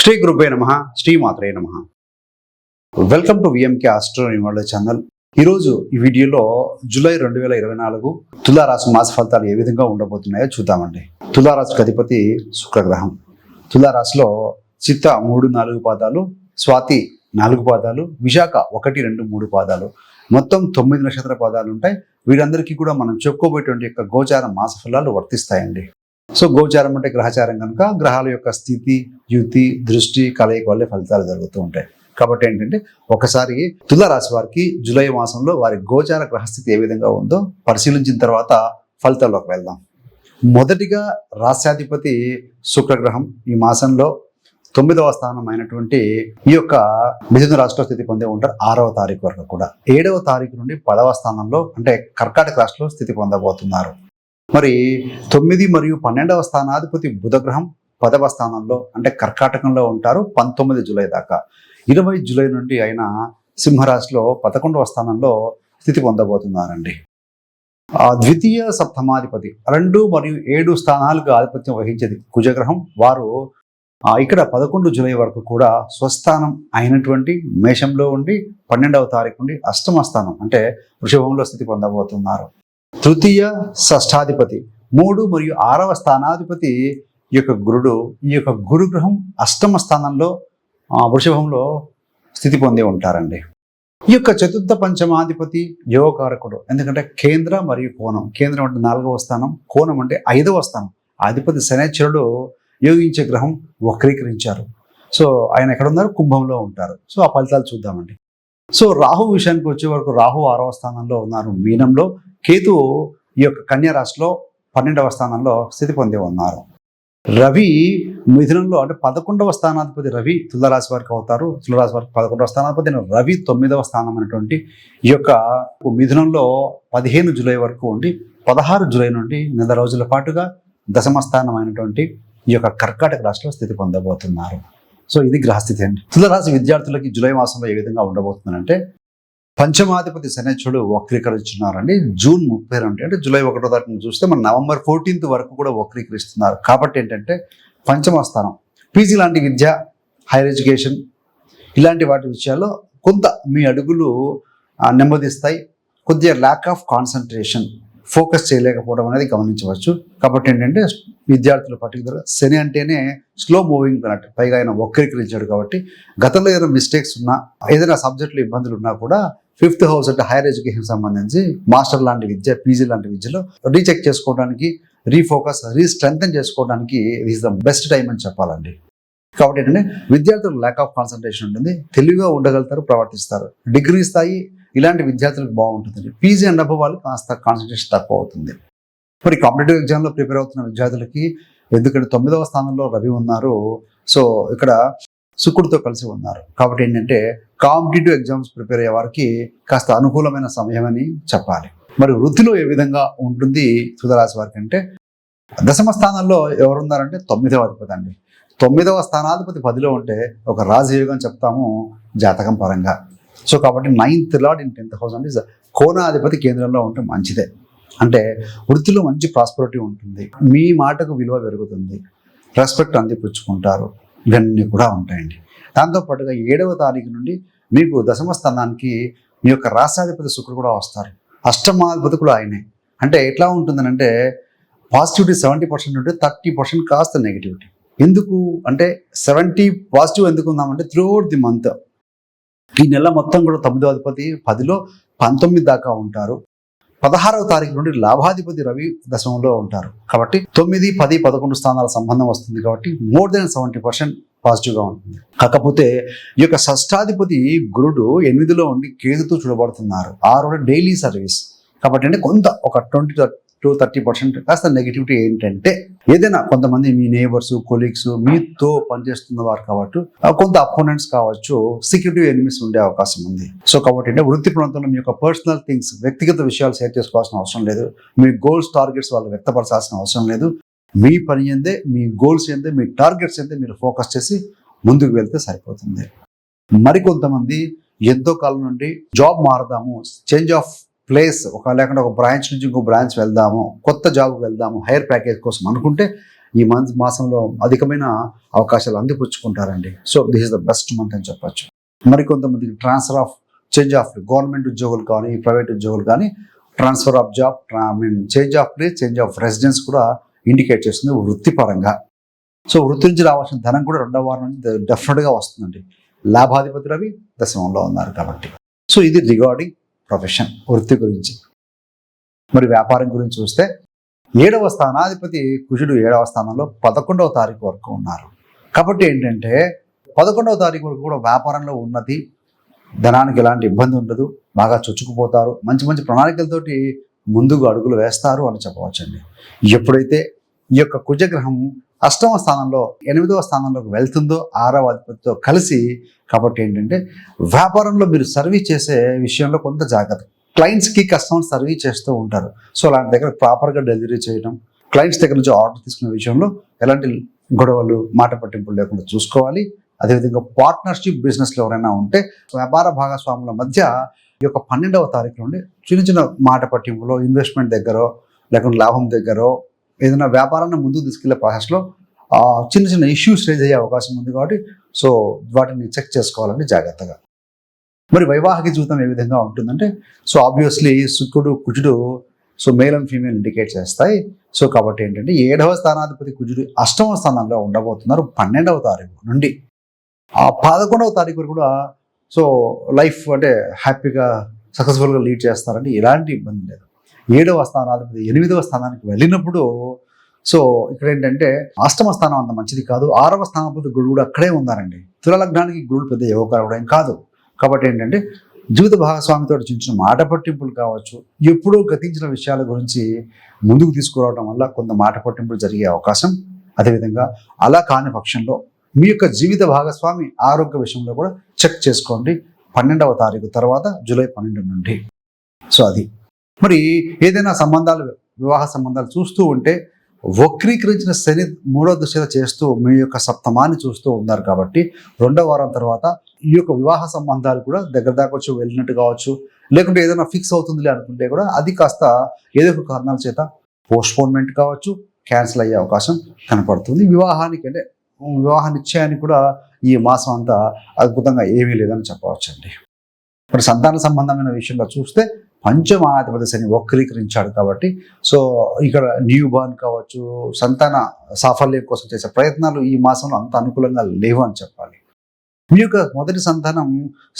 శ్రీ గురుపే నమ శ్రీమాత్రే నమ. Welcome to VMK astro channel ఈరోజు ఈ వీడియోలో జూలై రెండు వేల ఇరవై నాలుగు తులారాశి మాస ఫలితాలు ఏ విధంగా ఉండబోతున్నాయో చూద్దామండి. తులారాశికి అధిపతి శుక్రగ్రహం. తులారాశిలో చిత్త మూడు నాలుగు పాదాలు స్వాతి నాలుగు పాదాలు విశాఖ ఒకటి రెండు మూడు పాదాలు. మొత్తం తొమ్మిది నక్షత్ర పాదాలు ఉంటాయి. వీరందరికీ కూడా మనం చెప్పుకోబోయేటువంటి యొక్క గోచార మాస ఫలాలు వర్తిస్తాయండి. సో గోచారం అంటే గ్రహచారం కనుక గ్రహాల యొక్క స్థితి యుతి దృష్టి కలయిక వల్లే ఫలితాలు జరుగుతూ ఉంటాయి. కాబట్టి ఏంటంటే ఒకసారి తులారాశి వారికి జూలై మాసంలో వారి గోచార గ్రహస్థితి ఏ విధంగా ఉందో పరిశీలించిన తర్వాత ఫలితాల్లోకి వెళ్దాం. మొదటిగా రాష్ట్రాధిపతి శుక్రగ్రహం ఈ మాసంలో తొమ్మిదవ స్థానం అయినటువంటి ఈ యొక్క మిథున రాశిలో స్థితి పొందే ఉంటారు ఆరవ తారీఖు వరకు కూడా. ఏడవ తారీఖు నుండి పదవ స్థానంలో అంటే కర్కాటక రాశిలో స్థితి పొందబోతున్నారు. మరి తొమ్మిది మరియు పన్నెండవ స్థానాధిపతి బుధగ్రహం పదవ స్థానంలో అంటే కర్కాటకంలో ఉంటారు పంతొమ్మిది జూలై దాకా. ఇరవై జూలై నుండి ఆయన సింహరాశిలో పదకొండవ స్థానంలో స్థితి పొందబోతున్నారండి. ఆ ద్వితీయ సప్తమాధిపతి రెండు మరియు ఏడు స్థానాలకు ఆధిపత్యం వహించేది కుజగ్రహం. వారు ఇక్కడ పదకొండు జూలై వరకు కూడా స్వస్థానం అయినటువంటి మేషంలో ఉండి పన్నెండవ తారీఖు నుండి అష్టమ స్థానం అంటే వృషభంలో స్థితి పొందబోతున్నారు. తృతీయ షష్ఠాధిపతి మూడు మరియు ఆరవ స్థానాధిపతి ఈ యొక్క గురుడు ఈ యొక్క గురుగ్రహం అష్టమ స్థానంలో వృషభంలో స్థితి పొంది ఉంటారండి. ఈ యొక్క చతుర్థ పంచమాధిపతి యోగకారకుడు ఎందుకంటే కేంద్ర మరియు కోణం కేంద్రం అంటే నాలుగవ స్థానం కోణం అంటే ఐదవ స్థానం. అధిపతి శనేశ్వరుడు యోగించే గ్రహం వక్రీకరించారు. సో ఆయన ఎక్కడ ఉన్నారు కుంభంలో ఉంటారు. సో ఆ ఫలితాలు చూద్దామండి. సో రాహు విషయానికి వచ్చే వరకు రాహు ఆరవ స్థానంలో ఉన్నారు. మీనంలో కేతు ఈ యొక్క కన్యా రాశిలో పన్నెండవ స్థానంలో స్థితి పొంది ఉన్నారు. రవి మిథునంలో అంటే పదకొండవ స్థానాధిపతి రవి తులరాశి వారికి అవుతారు. తులరాశి వారికి పదకొండవ స్థానాధిపతి రవి తొమ్మిదవ స్థానం అనేటువంటి ఈ యొక్క మిథునంలో పదిహేను జూలై వరకు ఉండి పదహారు జూలై నుండి నెల రోజుల పాటుగా దశమ స్థానం అయినటువంటి ఈ యొక్క కర్కాటక రాశిలో స్థితి పొందబోతున్నారు. సో ఇది గ్రహస్థితి అండి. తులరాశి విద్యార్థులకి జూలై మాసంలో ఏ విధంగా ఉండబోతుందంటే పంచమాధిపతి శనేశ్వరుడు వక్రీకరించున్నారండి జూన్ ముప్పై రెండు అంటే జూలై ఒకటో తారీఖున చూస్తే మన నవంబర్ ఫోర్టీన్త్ వరకు కూడా వక్రీకరిస్తున్నారు. కాబట్టి ఏంటంటే పంచమ స్థానం. పీజీ లాంటి విద్య హైయర్ ఎడ్యుకేషన్ ఇలాంటి వాటి విషయాల్లో కొంత మీ అడుగులు నెమ్మదిస్తాయి. కొద్దిగా ల్యాక్ ఆఫ్ కాన్సన్ట్రేషన్ ఫోకస్ చేయలేకపోవడం అనేది గమనించవచ్చు. కాబట్టి ఏంటంటే విద్యార్థులు పర్టికులర్ శని అంటేనే స్లో మూవింగ్ అన్నట్టు పైగా ఆయన వక్రీకరించాడు కాబట్టి గతంలో ఏదైనా మిస్టేక్స్ ఉన్నా ఏదైనా సబ్జెక్టులో ఇబ్బందులు ఉన్నా కూడా ఫిఫ్త్ హౌస్ అంటే హైయర్ ఎడ్యుకేషన్ సంబంధించి మాస్టర్ లాంటి విద్య పీజీ లాంటి విద్యలో రీచెక్ చేసుకోవడానికి రీఫోకస్ రీస్ట్రెంగ్ చేసుకోవడానికి ఈజ్ ద బెస్ట్ టైం అని చెప్పాలండి. కాబట్టి ఏంటంటే విద్యార్థులు ల్యాక్ ఆఫ్ కాన్సన్ట్రేషన్ ఉంటుంది తెలివిగా ఉండగలుగుతారు ప్రవర్తిస్తారు. డిగ్రీ స్థాయి ఇలాంటి విద్యార్థులకు బాగుంటుంది పీజీ అండ్ అబ్బో వాళ్ళు కాస్త కాన్సన్ట్రేషన్ తక్కువ అవుతుంది. మరి కాంపిటేటివ్ ఎగ్జామ్లో ప్రిపేర్ అవుతున్న విద్యార్థులకి ఎందుకంటే తొమ్మిదవ స్థానంలో రవి ఉన్నారు సో ఇక్కడ శుక్రుడితో కలిసి ఉన్నారు. కాబట్టి ఏంటంటే కాంపిటేటివ్ ఎగ్జామ్స్ ప్రిపేర్ అయ్యే వారికి కాస్త అనుకూలమైన సమయం అని చెప్పాలి. మరి వృత్తిలో ఏ విధంగా ఉంటుంది తులరాశి వారికి అంటే దశమ స్థానంలో ఎవరున్నారంటే తొమ్మిదవ అధిపతి అండి. తొమ్మిదవ స్థానాధిపతి పదిలో ఉంటే ఒక రాజయోగం చెప్తాము జాతకం పరంగా. సో కాబట్టి ninth lord in tenth house అంటే కోణాధిపతి కేంద్రంలో ఉంటే మంచిదే. అంటే వృత్తిలో మంచి ప్రాస్పరిటీ ఉంటుంది. మీ మాటకు విలువ పెరుగుతుంది. రెస్పెక్ట్ అందిపుచ్చుకుంటారు. ఇవన్నీ కూడా ఉంటాయండి. దాంతోపాటుగా ఏడవ తారీఖు నుండి మీకు దశమ స్థానానికి మీ యొక్క రాష్ట్రాధిపతి శుక్రుడు కూడా వస్తారు. అష్టమాధిపతి కూడా ఆయనే. అంటే ఎట్లా ఉంటుందనంటే పాజిటివిటీ సెవెంటీ పర్సెంట్ ఉంటే థర్టీ పర్సెంట్ కాస్త నెగిటివిటీ ఎందుకు? అంటే సెవెంటీ పాజిటివ్ ఎందుకు ఉందామంటే త్రూఅవుట్ ది మంత్ ఈ నెల మొత్తం కూడా తొమ్మిదో అధిపతి పదిలో పంతొమ్మిది దాకా ఉంటారు. పదహారవ తారీఖు నుండి లాభాధిపతి రవి దశమంలో ఉంటారు. కాబట్టి తొమ్మిది పది పదకొండు స్థానాల సంబంధం వస్తుంది కాబట్టి మోర్ దెన్ సెవెంటీ పర్సెంట్ పాజిటివ్గా ఉంటుంది. కాకపోతే ఈ యొక్క షష్టాధిపతి గురుడు ఎనిమిదిలో ఉండి కేతుతో చూడబడుతున్నారు. ఆరు డైలీ సర్వీస్. కాబట్టి అంటే కొంత ఒక ట్వంటీ టు థర్టీ పర్సెంట్ కాస్త నెగిటివిటీ ఏంటంటే ఏదైనా కొంతమంది మీ నేబర్స్ కొలీగ్స్ మీతో పనిచేస్తున్న వారు కావచ్చు ఆ కొంత అపోనెంట్స్ కావచ్చు సెక్యూరిటీ ఎనిమిస్ ఉండే అవకాశం ఉంది. సో కాబట్టి అంటే వృత్తి ప్రాంతంలో మీ యొక్క పర్సనల్ థింగ్స్ వ్యక్తిగత విషయాలు షేర్ చేసుకోవాల్సిన అవసరం లేదు. మీ గోల్స్ టార్గెట్స్ వాళ్ళు వ్యక్తపరచాల్సిన అవసరం లేదు. మీ పని ఏందే మీ గోల్స్ ఏందే మీ టార్గెట్స్ ఏందే మీరు ఫోకస్ చేసి ముందుకు వెళ్తే సరిపోతుంది. మరికొంతమంది ఎంతో కాలం నుండి జాబ్ మారదాము చేంజ్ ఆఫ్ ప్లేస్ ఒక లేకుండా ఒక బ్రాంచ్ నుంచి ఇంకో బ్రాంచ్ వెళ్దాము కొత్త జాబ్కి వెళ్దాము హైయర్ ప్యాకేజ్ కోసం అనుకుంటే ఈ మంత్ మాసంలో అధికమైన అవకాశాలు అందిపుచ్చుకుంటారండి. So this is the best month అని చెప్పచ్చు. మరి కొంతమందికి transfer of change of government ఉద్యోగులు కానీ ప్రైవేట్ ఉద్యోగులు కానీ ట్రాన్స్ఫర్ ఆఫ్ జాబ్ ట్రా mean change of place change of residence కూడా ఇండికేట్ చేస్తుంది వృత్తిపరంగా. సో వృత్తి నుంచి రావాల్సిన ధనం కూడా రెండవ వారం నుంచి డెఫినెట్గా వస్తుందండి. లాభాధిపతి రవి దశమంలో ఉన్నారు కాబట్టి. సో ఇది రిగార్డింగ్ ప్రొఫెషన్ వృత్తి గురించి. మరి వ్యాపారం గురించి చూస్తే ఏడవ స్థానాధిపతి కుజుడు ఏడవ స్థానంలో పదకొండవ తారీఖు వరకు ఉన్నారు. కాబట్టి ఏంటంటే పదకొండవ తారీఖు వరకు కూడా వ్యాపారంలో ఉన్నది. ధనానికి ఎలాంటి ఇబ్బంది ఉండదు. బాగా చొచ్చుకుపోతారు. మంచి మంచి ప్రణాళికలతోటి ముందుకు అడుగులు వేస్తారు అని చెప్పవచ్చండి. ఎప్పుడైతే ఈ యొక్క కుజగ్రహం అష్టమ స్థానంలో ఎనిమిదవ స్థానంలోకి వెళ్తుందో ఆరవ అధిపతితో కలిసి కాబట్టి ఏంటంటే వ్యాపారంలో మీరు సర్వీస్ చేసే విషయంలో కొంత జాగ్రత్త. క్లయింట్స్కి కస్టమర్ సర్వీస్ చేస్తూ ఉంటారు. సో అలాంటి దగ్గర ప్రాపర్గా డెలివరీ చేయడం క్లయింట్స్ దగ్గర నుంచి ఆర్డర్ తీసుకునే విషయంలో ఎలాంటి గొడవలు మాట పట్టింపులు లేకుండా చూసుకోవాలి. అదేవిధంగా పార్ట్నర్షిప్ బిజినెస్లో ఎవరైనా ఉంటే వ్యాపార భాగస్వాముల మధ్య ఈ యొక్క పన్నెండవ తారీఖు నుండి చిన్న చిన్న మాట పట్టింపులో ఇన్వెస్ట్మెంట్ దగ్గర లేకుంటే లాభం దగ్గర ఏదైనా వ్యాపారాన్ని ముందుకు తీసుకెళ్ళే ప్రాసెస్లో ఆ, చిన్న చిన్న ఇష్యూస్ రేజ్ అయ్యే అవకాశం ఉంది కాబట్టి సో వాటిని చెక్ చేసుకోవాలండి జాగ్రత్తగా. మరి వైవాహిక జీవితం ఏ విధంగా ఉంటుందంటే సో ఆబ్వియస్లీ శుక్రుడు కుజుడు so male and female indicate చేస్తాయి. సో కాబట్టి ఏంటంటే ఏడవ స్థానాధిపతి కుజుడు అష్టమ స్థానంలో ఉండబోతున్నారు పన్నెండవ తారీఖు నుండి. ఆ పదకొండవ తారీఖు వరకు కూడా సో లైఫ్ అంటే హ్యాపీగా సక్సెస్ఫుల్గా లీడ్ చేస్తారంటే ఎలాంటి ఇబ్బంది లేదు. ఏడవ స్థానాధిపతి ఎనిమిదవ స్థానానికి వెళ్ళినప్పుడు సో ఇక్కడ ఏంటంటే అష్టమ స్థానం అంత మంచిది కాదు. ఆరవ స్థానాధిపతి గురుడు కూడా అక్కడే ఉన్నారండి. తుల లగ్నానికి గురుడు పెద్ద యోగకరం కాదు. కాబట్టి ఏంటంటే జీవిత భాగస్వామితో చిన్న మాట పట్టింపులు కావచ్చు ఎప్పుడూ గతించిన విషయాల గురించి ముందుకు తీసుకురావడం వల్ల కొంత మాట పట్టింపులు జరిగే అవకాశం అదేవిధంగా అలా కాని పక్షంలో మీ యొక్క జీవిత భాగస్వామి ఆరోగ్య విషయంలో కూడా చెక్ చేసుకోండి. పన్నెండవ తారీఖు తర్వాత జూలై పన్నెండు నుండి. సో అది. మరి ఏదైనా సంబంధాలు వివాహ సంబంధాలు చూస్తూ ఉంటే వక్రీకరించిన శని మూడో దశ చేస్తూ మీ యొక్క సప్తమాన్ని చూస్తూ ఉన్నారు కాబట్టి రెండో వారం తర్వాత ఈ యొక్క వివాహ సంబంధాలు కూడా దగ్గర దాకా వచ్చి వెళ్ళినట్టు కావచ్చు. లేకుంటే ఏదైనా ఫిక్స్ అవుతుందిలే అనుకుంటే కూడా అది కాస్త ఏదో ఒక కారణాల చేత పోస్ట్పోన్మెంట్ కావచ్చు క్యాన్సిల్ అయ్యే అవకాశం కనపడుతుంది. వివాహానికి అంటే వివాహ నిశ్చయానికి కూడా ఈ మాసం అంతా అద్భుతంగా ఏమీ లేదని చెప్పవచ్చండి. మరి సంతాన సంబంధమైన విషయంలో చూస్తే పంచమాధిపతి శని వక్రీకరించాడు కాబట్టి సో ఇక్కడ న్యూ బార్న్ కావచ్చు సంతాన సాఫల్యం కోసం చేసే ప్రయత్నాలు ఈ మాసంలో అంత అనుకూలంగా లేవు అని చెప్పాలి. మీ యొక్క మొదటి సంతానం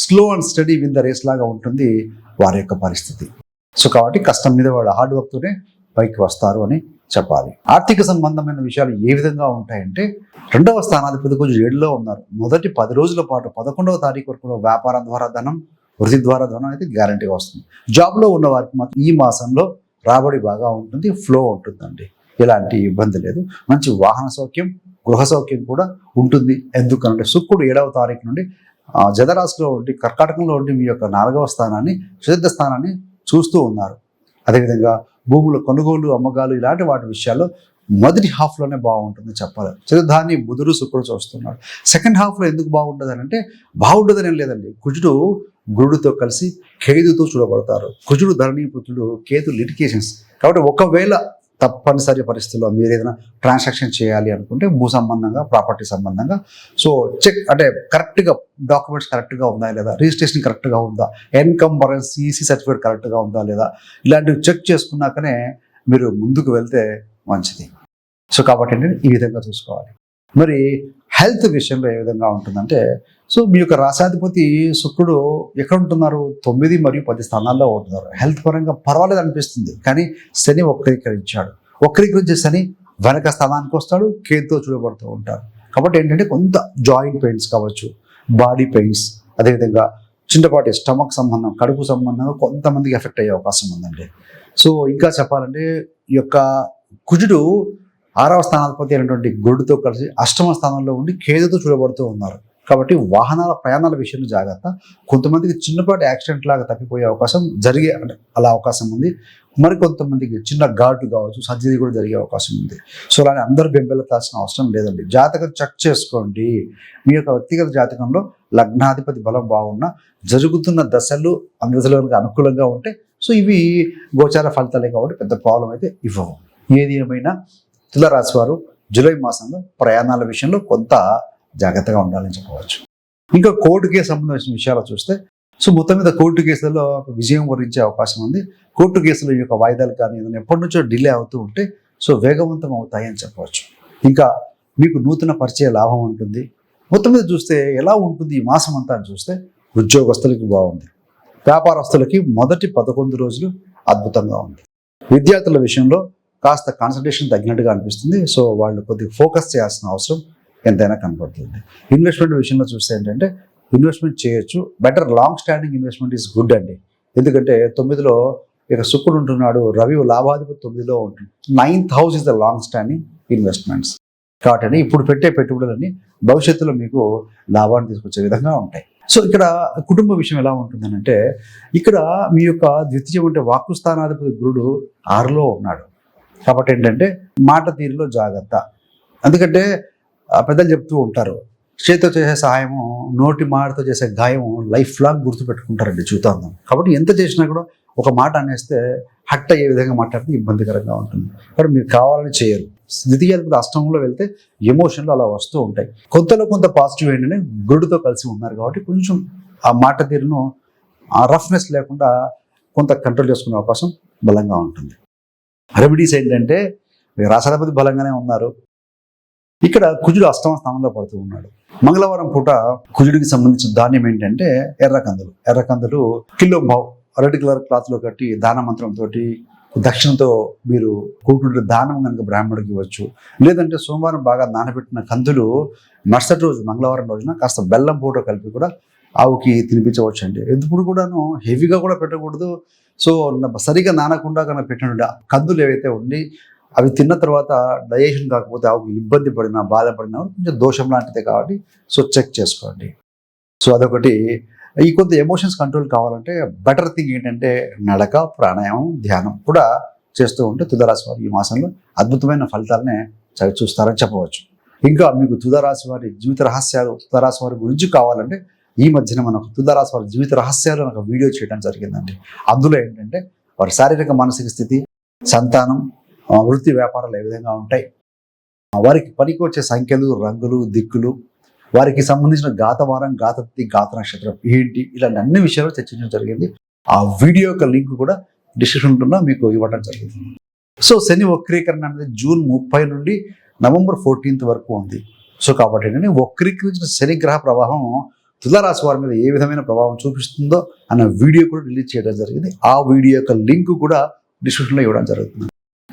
slow and steady win the race లాగా ఉంటుంది వారి యొక్క పరిస్థితి. సో కాబట్టి కష్టం మీద వాడు హార్డ్ వర్క్తోనే పైకి వస్తారు అని చెప్పాలి. ఆర్థిక సంబంధమైన విషయాలు ఏ విధంగా ఉంటాయంటే రెండవ స్థానాధిపతి కొంచెం ఏడులో ఉన్నారు. మొదటి పది రోజుల పాటు పదకొండవ తారీఖు వరకు వ్యాపారం ద్వారా ధనం వృత్తి ద్వారా ధనం అయితే గ్యారంటీగా వస్తుంది. జాబ్లో ఉన్న వారికి మాత్రం ఈ మాసంలో రాబడి బాగా ఉంటుంది ఫ్లో ఉంటుందండి. ఎలాంటి ఇబ్బంది లేదు. మంచి వాహన సౌఖ్యం గృహ సౌఖ్యం కూడా ఉంటుంది. ఎందుకంటే శుక్రుడు ఏడవ తారీఖు నుండి జదరాశిలో ఉండి కర్కాటకంలో ఉండి మీ యొక్క నాలుగవ స్థానాన్ని చతుర్థ స్థానాన్ని చూస్తూ ఉన్నారు. అదేవిధంగా భూముల కొనుగోలు అమ్మకాలు ఇలాంటి వాటి విషయాల్లో మొదటి హాఫ్లోనే బాగుంటుంది చెప్పాలి. చతుర్థాన్ని బుధుడు శుక్రుడు చూస్తున్నాడు సెకండ్ హాఫ్లో ఎందుకు బాగుంటుంది అని అంటే బాగుంటుందని లేదండి. కుజుడు గురుడితో కలిసి ఖేదుతో చూడబడతారు. కుజుడు ధరణీపుత్రుడు కేతు లిటికేషన్స్. కాబట్టి ఒకవేళ తప్పనిసరి పరిస్థితుల్లో మీరు ఏదైనా ట్రాన్సాక్షన్ చేయాలి అనుకుంటే భూ సంబంధంగా ప్రాపర్టీ సంబంధంగా. సో చెక్ అంటే కరెక్ట్గా డాక్యుమెంట్స్ కరెక్ట్గా ఉందా లేదా? రిజిస్ట్రేషన్ కరెక్ట్గా ఉందా? ఎన్కంబరెన్స్ ఈసీ సర్టిఫికేట్ కరెక్ట్గా ఉందా లేదా? ఇలాంటివి చెక్ చేసుకున్నాకనే మీరు ముందుకు వెళ్తే మంచిది. సో కాబట్టి ఏంటంటే ఈ విధంగా చూసుకోవాలి. మరి హెల్త్ విషయంలో ఏ విధంగా ఉంటుందంటే సో మీ యొక్క రాశాధిపతి శుక్రుడు ఎక్కడ ఉంటున్నారు తొమ్మిది మరియు పది స్థానాల్లో ఉంటున్నారు. హెల్త్ పరంగా పర్వాలేదు అనిపిస్తుంది. కానీ శని వక్రీకరించాడు. వక్రీకరించే శని వెనక స్థానానికి వస్తాడు కేతో చూడబడుతూ ఉంటారు కాబట్టి ఏంటంటే కొంత జాయింట్ పెయిన్స్ కావచ్చు బాడీ పెయిన్స్ అదేవిధంగా చిన్నపాటి స్టమక్ సంబంధం కడుపు సంబంధం కొంతమందికి ఎఫెక్ట్ అయ్యే అవకాశం ఉందండి. సో ఇంకా చెప్పాలంటే ఈ యొక్క కుజుడు ఆరవ స్థానాధిపతి అయినటువంటి గురుడితో కలిసి అష్టమ స్థానంలో ఉండి కేతుతో చూడబడుతూ ఉన్నారు. కాబట్టి వాహనాల ప్రయాణాల విషయంలో జాగ్రత్త. కొంతమందికి చిన్నపాటి యాక్సిడెంట్ లాగా తప్పిపోయే అవకాశం జరిగే అంటే అలా అవకాశం ఉంది. మరి కొంతమందికి చిన్న ఘాటు కావచ్చు సర్జరీ కూడా జరిగే అవకాశం ఉంది. సో అలా అందరూ బెంబెలకాల్సిన అవసరం లేదండి. జాతకం చెక్ చేసుకోండి. మీ యొక్క వ్యక్తిగత జాతకంలో లగ్నాధిపతి బలం బాగున్నా జరుగుతున్న దశలు అందదశలకు అనుకూలంగా ఉంటే సో ఇవి గోచార ఫలితాలే కాబట్టి పెద్ద ప్రాబ్లం అయితే ఇవ్వవు. ఏది ఏమైనా తులరాశి వారు జూలై మాసంలో ప్రయాణాల విషయంలో కొంత జాగ్రత్తగా ఉండాలని చెప్పవచ్చు. ఇంకా కోర్టు కేసు సంబంధించిన విషయాలు చూస్తే సో మొత్తం మీద కోర్టు కేసులలో విజయం వరించే అవకాశం ఉంది. కోర్టు కేసుల యొక్క వాయిదాలు కానీ ఏదైనా ఎప్పటి నుంచో డిలే అవుతూ ఉంటే సో వేగవంతం అవుతాయని చెప్పవచ్చు. ఇంకా మీకు నూతన పరిచయ లాభం ఉంటుంది. మొత్తం మీద చూస్తే ఎలా ఉంటుంది ఈ మాసం అంతా అని చూస్తే ఉద్యోగస్తులకి బాగుంది. వ్యాపారస్తులకి మొదటి పదకొండు రోజులు అద్భుతంగా ఉంది. విద్యార్థుల విషయంలో కాస్త కాన్సన్ట్రేషన్ తగ్గినట్టుగా అనిపిస్తుంది. సో వాళ్ళు కొద్దిగా ఫోకస్ చేయాల్సిన అవసరం ఎంతైనా కనపడుతుంది ఇన్వెస్ట్మెంట్ విషయంలో చూస్తే ఏంటంటే ఇన్వెస్ట్మెంట్ చేయొచ్చు. Better long standing investment is good అండి. ఎందుకంటే తొమ్మిదిలో ఇక శుక్రుడు ఉంటున్నాడు రవి లాభాధిపతి తొమ్మిదిలో ఉంటుంది ninth house is the long standing investments కాబట్టి ఇప్పుడు పెట్టే పెట్టుబడులన్నీ భవిష్యత్తులో మీకు లాభాన్ని తీసుకొచ్చే విధంగా ఉంటాయి. సో ఇక్కడ కుటుంబ విషయం ఎలా ఉంటుందని అంటే ఇక్కడ మీ యొక్క ద్వితీయం అంటే వాక్కుస్థానాధిపతి గురుడు ఆరులో ఉన్నాడు. కాబట్టి ఏంటంటే మాట తీరులో జాగ్రత్త. ఎందుకంటే పెద్దలు చెప్తూ ఉంటారు చేతితో చేసే సహాయము నోటి మాటతో చేసే గాయము లైఫ్ లాంగ్ గుర్తుపెట్టుకుంటారండి చూద్దాం కాబట్టి ఎంత చేసినా కూడా ఒక మాట అనేస్తే హట్ అయ్యే విధంగా మాట్లాడితే ఇబ్బందికరంగా ఉంటుంది. కాబట్టి మీరు కావాలని చేయరు. ద్వితీయాధిపతి అష్టంలో వెళ్తే ఎమోషన్లు అలా వస్తూ ఉంటాయి. కొంతలో కొంత పాజిటివ్ ఏంటంటే గురుడితో కలిసి ఉన్నారు కాబట్టి కొంచెం ఆ మాట తీరును ఆ రఫ్నెస్ లేకుండా కొంత కంట్రోల్ చేసుకునే అవకాశం బలంగా ఉంటుంది. రెమెడీస్ ఏంటంటే రాసాధిపతి బలంగానే ఉన్నారు. ఇక్కడ కుజుడు అష్టమ స్థానంలో పడుతూ ఉన్నాడు. మంగళవారం పూట కుజుడికి సంబంధించిన ధాన్యం ఏంటంటే ఎర్రకందులు ఎర్రకందులు కిలో బావ్ రెడ్ కలర్ క్లాత్లో కట్టి దాన మంత్రంతో దక్షిణతో మీరు కూకుంటే దానం కనుక బ్రాహ్మడికి ఇవ్వచ్చు. లేదంటే సోమవారం బాగా నానబెట్టిన కందులు మరుసటి రోజు మంగళవారం రోజున కాస్త బెల్లం పూట కలిపి కూడా ఆవుకి తినిపించవచ్చు అండి ఎప్పుడు కూడాను హెవీగా కూడా పెట్టకూడదు. సో సరిగా నానకుండా కనుక పెట్టిన కందులు ఏవైతే ఉండి అవి తిన్న తర్వాత డైజెషన్ కాకపోతే ఆవుకి ఇబ్బంది పడినా బాధపడినా కొంచెం దోషం లాంటిదే కాబట్టి సో చెక్ చేసుకోండి. సో అదొకటి. ఈ కొంత ఎమోషన్స్ కంట్రోల్ కావాలంటే బెటర్ థింగ్ ఏంటంటే నడక ప్రాణాయామం ధ్యానం కూడా చేస్తూ ఉంటే తుదరాశి వారు ఈ మాసంలో అద్భుతమైన ఫలితాలనే చవి చూస్తారని చెప్పవచ్చు. ఇంకా మీకు తుదరాశి వారి జీవిత రహస్యాలు తుదరాశి వారి గురించి కావాలంటే ఈ మధ్యన మనకు తుదరాశి వారి జీవిత రహస్యాలు ఒక వీడియో చేయడం జరిగిందండి. అందులో ఏంటంటే వారి శారీరక మానసిక స్థితి సంతానం వృత్తి వ్యాపారాలు ఏ విధంగా ఉంటాయి? వారికి పనికి వచ్చే సంఖ్యలు రంగులు దిక్కులు వారికి సంబంధించిన గాతవారం గాతత్తి గాత నక్షత్రం ఏంటి? ఇలాంటి అన్ని విషయాలు చర్చించడం జరిగింది. ఆ వీడియో యొక్క లింక్ కూడా డిస్క్రిప్షన్లో మీకు ఇవ్వడం జరిగింది. సో శని వక్రీకరణ అనేది జూన్ ముప్పై నుండి నవంబర్ ఫోర్టీన్త్ వరకు ఉంది. సో కాబట్టి ఏంటంటే వక్రీకరించిన శనిగ్రహ ప్రభావం తులారాశి వారి మీద ఏ విధమైన ప్రభావం చూపిస్తుందో అన్న వీడియో కూడా రిలీజ్ చేయడం జరిగింది. ఆ వీడియో యొక్క లింక్ కూడా డిస్క్రిప్షన్లో ఇవ్వడం జరుగుతుంది.